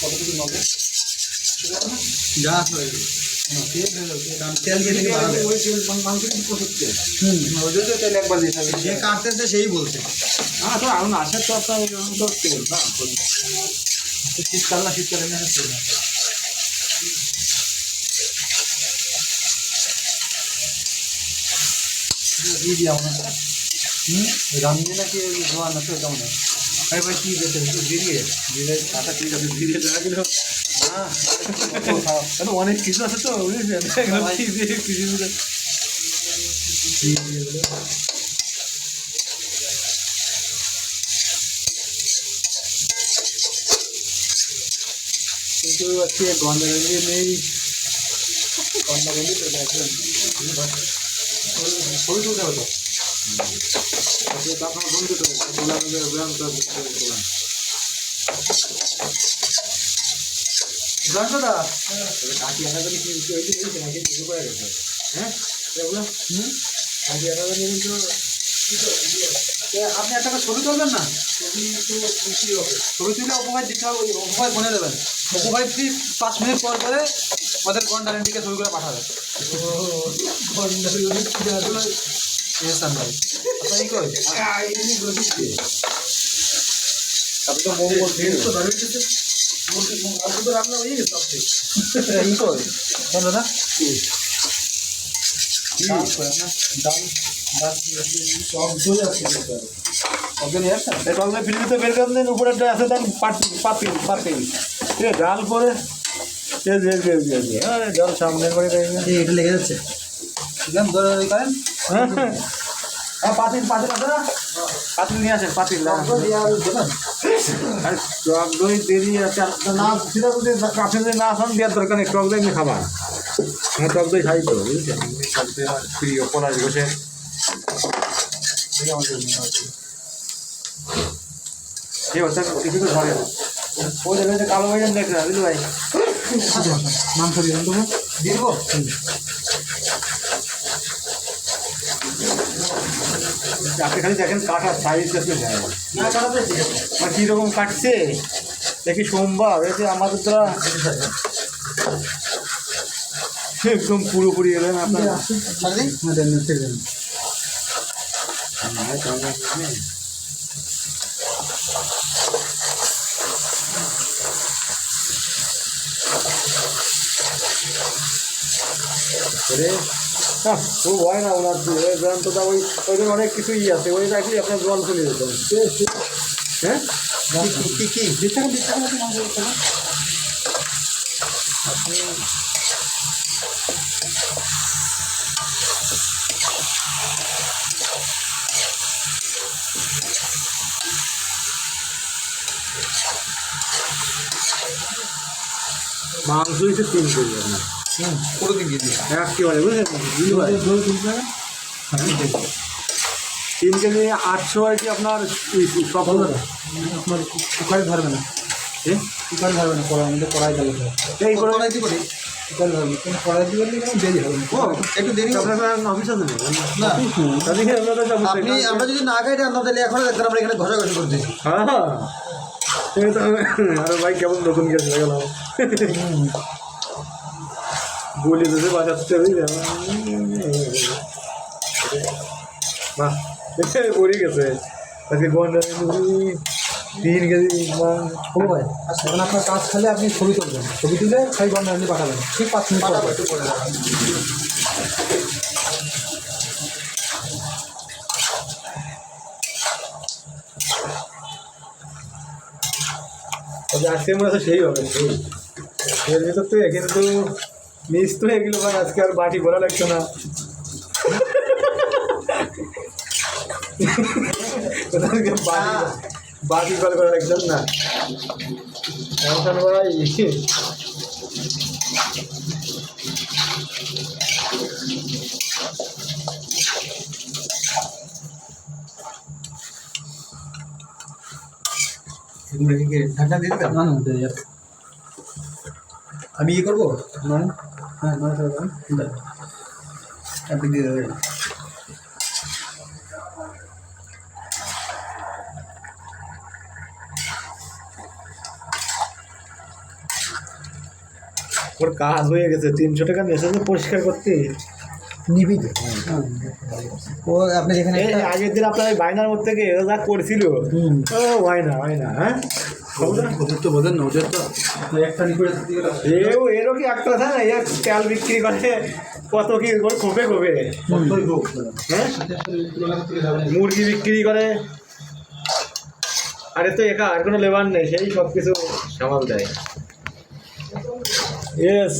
কতটুকু নবে যা হয়ে তেল যে না শীতকাল রামজি নাকি ধোয়া না তো কেমন ভাই আছে দেখা গেল হ্যাঁ এখন অনেক কিছু আছে তো? আজকে গন্ডাগন্ডি নেই। গন্ডাগন্ডি তো দেখেন ছবি তুলতে আজকে তো আপনার বন্ধু ঘন্টাটা কাকি আনা করে কি শুরু করে হ্যাঁ। এগুলো হুম কাকি আপনি একটা ছবি তুলবেন না? ছবি তো খুশি ছবি তুলে অপকার দিতে হবে অপকার বনে দেবেন। অপকার ঠিক পাঁচ মিনিট পর পরে ওদের গন্ডারের দিকে ছবি করে পাঠাবে ইহসান ভাই আপনার ই কই আপনি তো মঙ্গল দিন তো ধরে তো রান্না হয়ে গেছে আপনি ই বের করে দিন উপরে আছে দেন পাটি পাতি পাতি ঠিক ডাল করে জল সামনে করে এটা লেগে যাচ্ছে ধরে করেন হ্যাঁ হ্যাঁ পাতিল পাতিল আছে না? পাতিল নিয়ে আসেন পাতিল টক দই দেরি আছে আর না সেটা যদি আপনি যদি না খান দেওয়ার দরকার নেই টক দই এমনি খাবার। হ্যাঁ টক দই খাই তো বুঝছেন? প্রিয় পলাশ ঘোষে এই হচ্ছে কিছু তো ধরে ওই যে কালো ভাইজান দেখ না বুঝলি ভাই? মাংস দিয়ে দেবো দিয়ে দেবো আপনি খালি দেখেন কাটার সাইজ ঠিক আছে মানে কীরকম কাটছে দেখি সোমবার এতে আমাদের দ্বারা একদম পুরোপুরি এলেন আপনার। সারাদিন। ও হয় না ওনার ওই গ্রান্তটা ওই ওইখানে অনেক কিছুই আছে ওই রাখলে আপনার জল চলে যেত। হ্যাঁ? কি- কি মাংস হচ্ছে তিন কেজি আপনার। পুরো দিন দিয়ে একেবারে বুঝলেন তিন কেজি আটশো আর কি আপনার সব আপনার কুকারে ধরবে না? কুকারে ধরবে না কড়াই মধ্যে কড়াই দিলে এই কড়াই দিব কুকারে ধরবে কিন্তু কড়াই কোনো দেরি হবে ও একটু দেরি আপনার অফিস আছে না আপনি আমরা যদি না খাই আনতাম তাহলে এখনও দেখতাম আমরা এখানে ঘষাঘষি করতেছি হ্যাঁ আরে ভাই কেমন নতুন গেছে গেল দিতে বাজাচ্ছে বুঝলে বাহ পড়ে গেছে। আজকে গন্ডা তিন কেজি। ও ভাই আচ্ছা এখন আপনার কাজ খালে আপনি ছবি তুলবেন। ছবি তুলে ঘণ্টা আপনি পাঠাবেন। ঠিক পাঁচ মিনিট পর। আজকে মনে হচ্ছে সেই হবে সেই। এর ভিতর তো এখানে তো মিস তো এগুলো মানে আজকে আর বাটি বলা লাগছে না। বাটি কল করা লাগছে না। টেনশন করাই এগুলো কি দিয়ে দেবেন না না আমি ইয়ে করব? নয় হ্যাঁ আপনি দিয়ে দেবেন ওর কাজ হয়ে গেছে। তিনশো টাকা মেসেজে পরিষ্কার করতে। নিবি ও আপনি যেখানে আগের দিন আপনার বাইনার মধ্যে থেকে যা করছিল। হুম। ও হয় না হয় না হ্যাঁ? এও এরও কি একটা থাকে না এর বিক্রি করে কত কি ওর খোপে খোপে। হ্যাঁ? মুরগি বিক্রি করে। আরে তো একা আর কোনো লেবার নেই সেই সব কিছু সামাল দেয়। ইয়েস